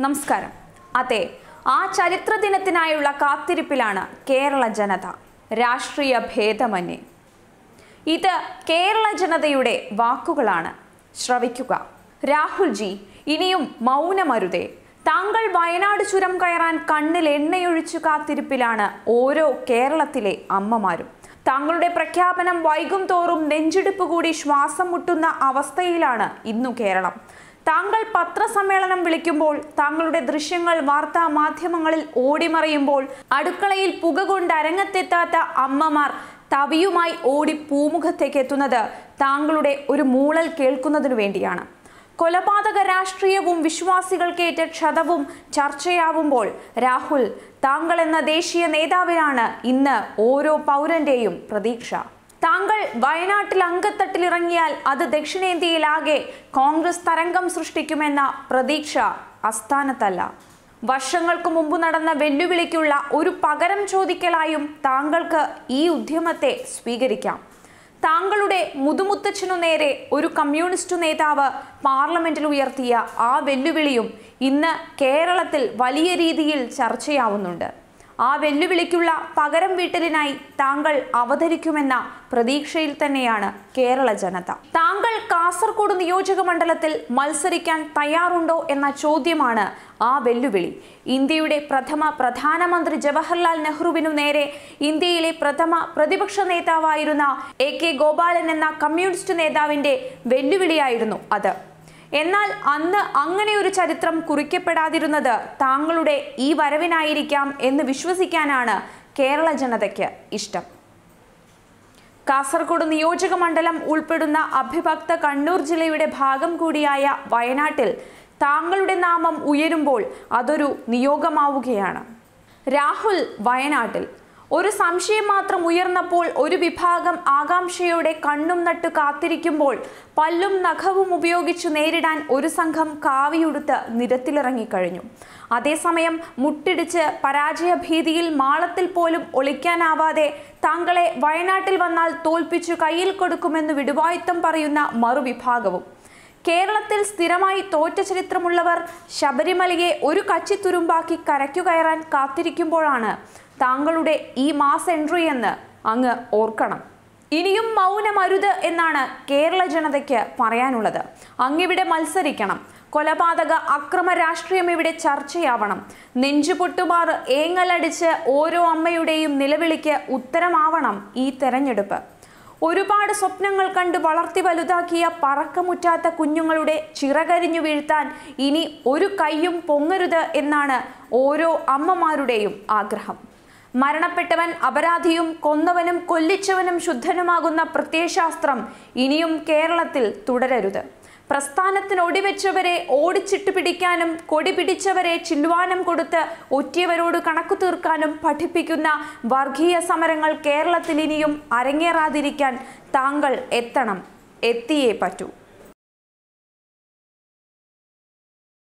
നമസ്കാരം. അതെ ആ ചരിത്ര ദിനത്തിനായുള്ള കാത്തിരിപ്പിലാണ് കേരള ജനത. രാഷ്ട്രീയ ഭേദമന്യേ. ഇത് കേരള ജനതയുടെ വാക്കുകളാണ്. ശ്രവിക്കുക. രാഹുൽജി ഇനിയും മൗനമരുതേ. താങ്കൾ വയനാട് ചുരം കയറാൻ കണ്ണിൽ എണ്ണയൊഴിച്ചു കാത്തിരിപ്പിലാണ് ഓരോ കേരളത്തിലെ അമ്മമാരും. താങ്കളുടെ പ്രഖ്യാപനം വൈകും തോറും നെഞ്ചിടിപ്പ് കൂടി ശ്വാസം മുട്ടുന്ന അവസ്ഥയിലാണ് ഇന്നു കേരളം. താങ്കൾ പത്രസമ്മേളനം വിളിക്കുമ്പോൾ താങ്കളുടെ ദൃശ്യങ്ങൾ വാർത്താ മാധ്യമങ്ങളിൽ ഓടിമറിയുമ്പോൾ അടുക്കളയിൽ പുക കൊണ്ട് അരങ്ങത്തെത്താത്ത അമ്മമാർ തവിയുമായി ഓടി പൂമുഖത്തേക്ക് എത്തുന്നത് താങ്കളുടെ ഒരു മൂളൽ കേൾക്കുന്നതിനു വേണ്ടിയാണ്. കൊലപാതക രാഷ്ട്രീയവും വിശ്വാസികൾക്കേറ്റ ക്ഷതവും ചർച്ചയാവുമ്പോൾ രാഹുൽ താങ്കൾ എന്ന ദേശീയ നേതാവിനാണ് ഇന്ന് ഓരോ പൗരന്റെയും പ്രതീക്ഷ. താങ്കൾ വയനാട്ടിൽ അങ്കത്തട്ടിലിറങ്ങിയാൽ അത് ദക്ഷിണേന്ത്യയിലാകെ കോൺഗ്രസ് തരംഗം സൃഷ്ടിക്കുമെന്ന പ്രതീക്ഷ അസ്ഥാനത്തല്ല വർഷങ്ങൾക്ക് മുമ്പ് നടന്ന വെല്ലുവിളിക്കുള്ള ഒരു പകരം ചോദിക്കലായും താങ്കൾക്ക് ഈ ഉദ്യമത്തെ സ്വീകരിക്കാം. താങ്കളുടെ മുതുമുത്തച്ഛനു നേരെ ഒരു കമ്മ്യൂണിസ്റ്റ് നേതാവ് പാർലമെന്റിൽ ഉയർത്തിയ ആ വെല്ലുവിളിയും ഇന്ന് കേരളത്തിൽ വലിയ രീതിയിൽ ചർച്ചയാവുന്നുണ്ട്. ആ വെല്ലുവിളിക്കുള്ള പകരം വീട്ടലിനായി താങ്കൾ അവതരിക്കുമെന്ന പ്രതീക്ഷയിൽ തന്നെയാണ് കേരള ജനത. താങ്കൾ കാസർഗോഡ് നിയോജക മണ്ഡലത്തിൽ മത്സരിക്കാൻ തയ്യാറുണ്ടോ എന്ന ചോദ്യമാണ് ആ വെല്ലുവിളി. ഇന്ത്യയുടെ പ്രഥമ പ്രധാനമന്ത്രി ജവഹർലാൽ നെഹ്റുവിനു നേരെ ഇന്ത്യയിലെ പ്രഥമ പ്രതിപക്ഷ നേതാവായിരുന്ന എ കെ ഗോപാലൻ എന്ന കമ്മ്യൂണിസ്റ്റ് നേതാവിന്റെ വെല്ലുവിളിയായിരുന്നു അത്. എന്നാൽ അന്ന് അങ്ങനെ ഒരു ചരിത്രം കുറിക്കപ്പെടാതിരുന്നത് താങ്കളുടെ ഈ വരവിനായിരിക്കാം എന്ന് വിശ്വസിക്കാനാണ് കേരള ജനതയ്ക്ക് ഇഷ്ടം. കാസർഗോഡ് നിയോജക മണ്ഡലം ഉൾപ്പെടുന്ന അഭിഭക്ത കണ്ണൂർ ജില്ലയുടെ ഭാഗം കൂടിയായ വയനാട്ടിൽ താങ്കളുടെ നാമം ഉയരുമ്പോൾ അതൊരു നിയോഗമാവുകയാണ്. രാഹുൽ വയനാട്ടിൽ. ഒരു സംശയം മാത്രം ഉയർന്നപ്പോൾ ഒരു വിഭാഗം ആകാംക്ഷയോടെ കണ്ണും നട്ടു കാത്തിരിക്കുമ്പോൾ പല്ലും നഖവും ഉപയോഗിച്ച് നേരിടാൻ ഒരു സംഘം കാവിയുടുത്ത് നിരത്തിലിറങ്ങിക്കഴിഞ്ഞു. അതേസമയം മുട്ടിടിച്ച് പരാജയഭീതിയിൽ മാളത്തിൽ പോലും ഒളിക്കാനാവാതെ താങ്കളെ വയനാട്ടിൽ വന്നാൽ തോൽപ്പിച്ചു കയ്യിൽ കൊടുക്കുമെന്ന് വിടുവായുത്തം പറയുന്ന മറുവിഭാഗവും. കേരളത്തിൽ സ്ഥിരമായി തോറ്റ ചരിത്രമുള്ളവർ ശബരിമലയെ ഒരു കച്ചിത്തുരുമ്പാക്കി കരയ്ക്കു കയറാൻ കാത്തിരിക്കുമ്പോഴാണ് താങ്കളുടെ ഈ മാസ് എൻട്രി എന്ന് അങ്ങ് ഓർക്കണം. ഇനിയും മൗനമരുത് എന്നാണ് കേരള ജനതയ്ക്ക് പറയാനുള്ളത്. അങ്ങിവിടെ മത്സരിക്കണം. കൊലപാതക അക്രമ രാഷ്ട്രീയം ഇവിടെ ചർച്ചയാവണം. നെഞ്ചുപൊട്ടുമാർ ഏങ്ങലടിച്ച് ഓരോ അമ്മയുടെയും നിലവിളിക്ക് ഉത്തരമാവണം ഈ തെരഞ്ഞെടുപ്പ്. ഒരുപാട് സ്വപ്നങ്ങൾ കണ്ട് വളർത്തി വലുതാക്കിയ പറക്കമുറ്റാത്ത കുഞ്ഞുങ്ങളുടെ ചിറകരിഞ്ഞു വീഴ്ത്താൻ ഇനി ഒരു കൈയും പൊങ്ങരുത് എന്നാണ് ഓരോ അമ്മമാരുടെയും ആഗ്രഹം. മരണപ്പെട്ടവൻ അപരാധിയും കൊന്നവനും കൊല്ലിച്ചവനും ശുദ്ധനുമാകുന്ന പ്രത്യയശാസ്ത്രം ഇനിയും കേരളത്തിൽ തുടരരുത്. പ്രസ്ഥാനത്തിന് ഒടിവെച്ചവരെ ഓടിച്ചിട്ട് പിടിക്കാനും കൊടി പിടിച്ചവരെ ചില്ലുവാനം കൊടുത്ത് ഒറ്റിയവരോട് കണക്കു തീർക്കാനും പഠിപ്പിക്കുന്ന വർഗീയ സമരങ്ങൾ കേരളത്തിൽ ഇനിയും അരങ്ങേറാതിരിക്കാൻ താങ്കൾ എത്തണം. എത്തിയേ പറ്റൂ.